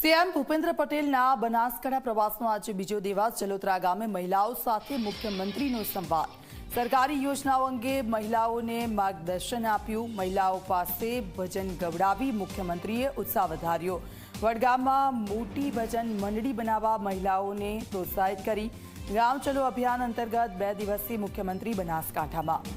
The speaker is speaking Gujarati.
સીએમ ભૂપેન્દ્ર પટેલના બનાસકાંઠા પ્રવાસનો આજે બીજો દિવસ જલોત્રા ગામે મહિલાઓ સાથે મુખ્યમંત્રીનો સંવાદ. સરકારી યોજનાઓ અંગે મહિલાઓને માર્ગદર્શન આપ્યું. મહિલાઓ પાસે ભજન ગવડાવી મુખ્યમંત્રીએ ઉત્સાહ વધાર્યો. વડગામમાં મોટી ભજન મંડળી બનાવવા મહિલાઓને પ્રોત્સાહિત કરી. ગામ ચલો અભિયાન અંતર્ગત બે દિવસથી મુખ્યમંત્રી બનાસકાંઠામાં.